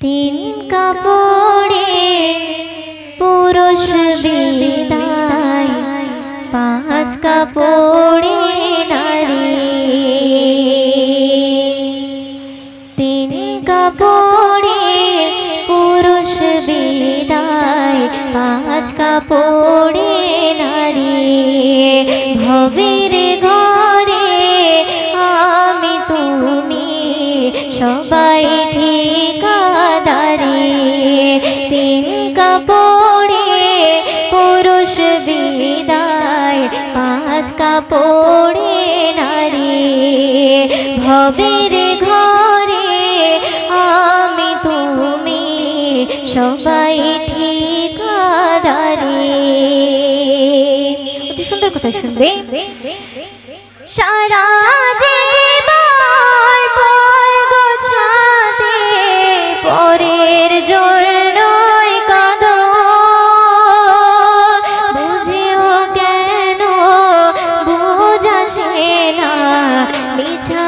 তিন কাপড়ে পুরুষ বিদায়, পাঁচ কাপড়ে নারী। তিন কাপড়ে পুরুষ বিদায়, পাঁচ কাপড়ে নারী। ভবের ঘরে আমি তুমি সবাই ঠিকাদারি। তিন কাপড়ে পুরুষ বিদায়, পাঁচ কাপড়ে নারী। ভবের ঘরে আমি তুমি সবাই ঠিকাদারি। অতি সুন্দর কথা শুনবে। সারা জীবন বিছায়ে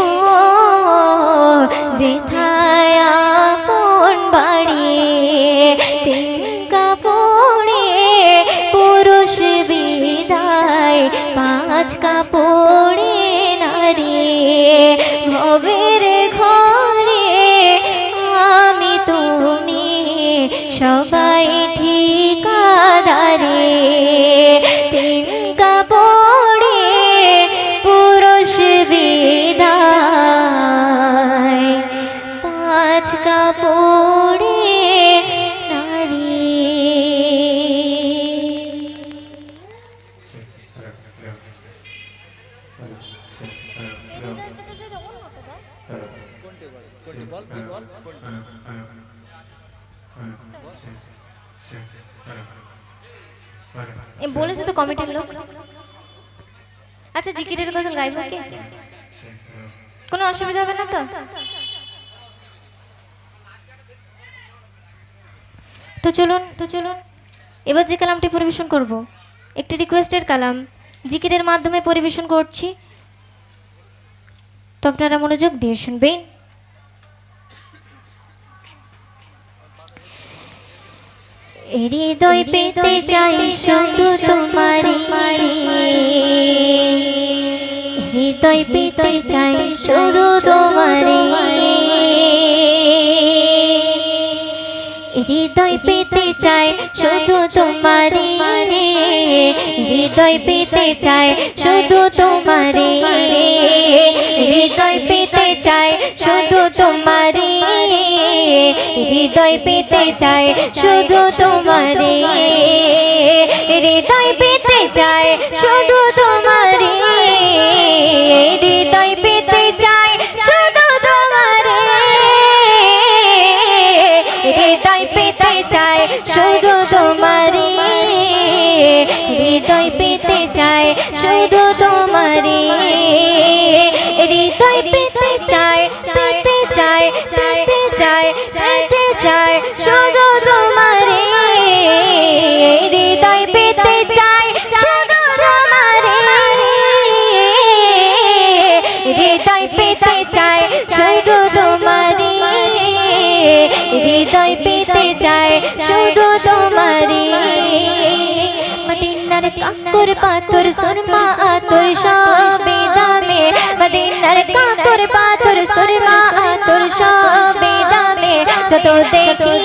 ও যেথায় আপন বাড়ি, তিন কাপড়ে পুরুষ বিদায়, পাঁচ কাপড়ে নারী। ভবের আমি তুমি সবাই ঠিকাদারে। এ বলেছে তো কমিটির লোক। আচ্ছা জিকিরের কথা গাইব কোনো অসুবিধা হবে না তো? তো চলুন তো চলুন। এবার যে কালামটি পরিবেশন করব, একটি রিকোয়েস্টের কালাম, জিকিরের মাধ্যমে পরিবেশন করছি। তো আপনারা মনোযোগ দিয়ে শুনবেন। হৃদয় পেতে চাই শুধু তোমারি হৃদয় পেতে চাই শুধু তোমারি হৃদয় পেতে চাই শুধু তোমারি। হৃদয় পেতে চাই শুধু তোমারি। হৃদয় পেতে চাই শুধু তোমারি। হৃদয় পেতে চাই শুধু তোমারি। হৃদয় পেতে চাই শুধু তোমারি। শুধু তোমারি হৃদয় পেতে চায়, শুধু তোমারি হৃদয় পেতে চায় পেতে চায় পেতে চায়, পেতে চাই শুধু শুধু তোমারি মদিনার কাকর পাথর সুরমা আতর সবে দামে মদিনার কাকর পাথর সুরমা আতর সবে দামে যত দেখি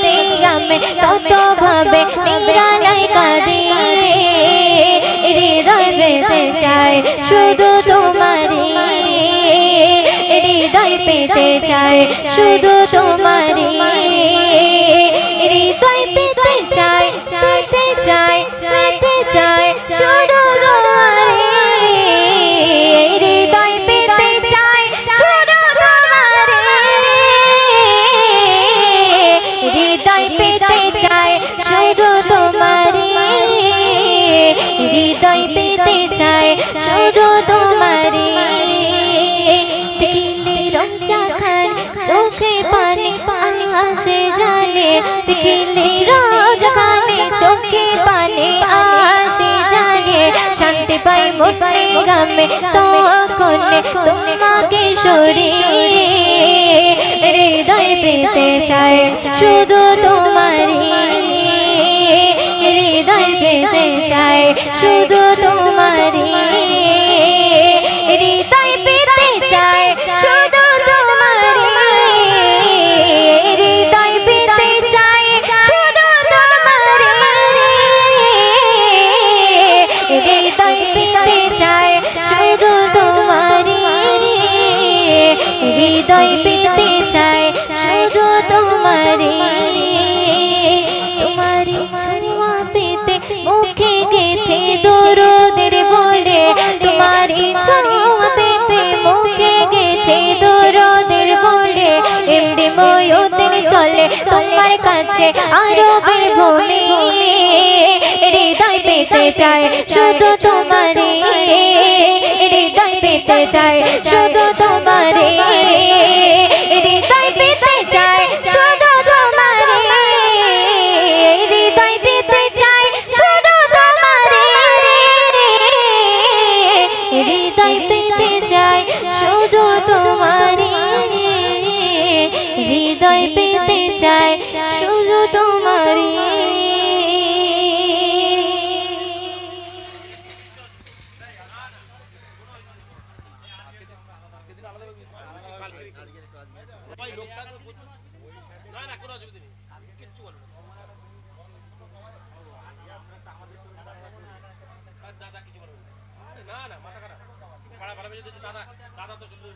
গামে তত ভাবে নিরালাই কাঁদে হৃদয় পেতে চাই শুধু তোমারি হৃদয় পেতে চাই শুধু তোমারি জানে খেলে রোজা চোখে পানি, আসে জানে, শান্তি পাই মনে গামে তোমাকে হৃদয় পেতে চায়। শুধু তোমারি কাছে আরও বের ভূমি হৃদয় পেতে চাই শুধু তোমারি হৃদয় পেতে চাই শুধু তোমারি হৃদয় পেতে চাই শুধু তোমারি হৃদয় পেতে চাই শুধু তোমারি হৃদয় পেতে চাই শুধু সবাই না না কোনো অসুবিধা নেই কিচ্ছু বলব দাদা কিছু বলব না না মাথা খারাপ। ভাড়া ভাড়া বেজে দাদা। দাদা তো শুধু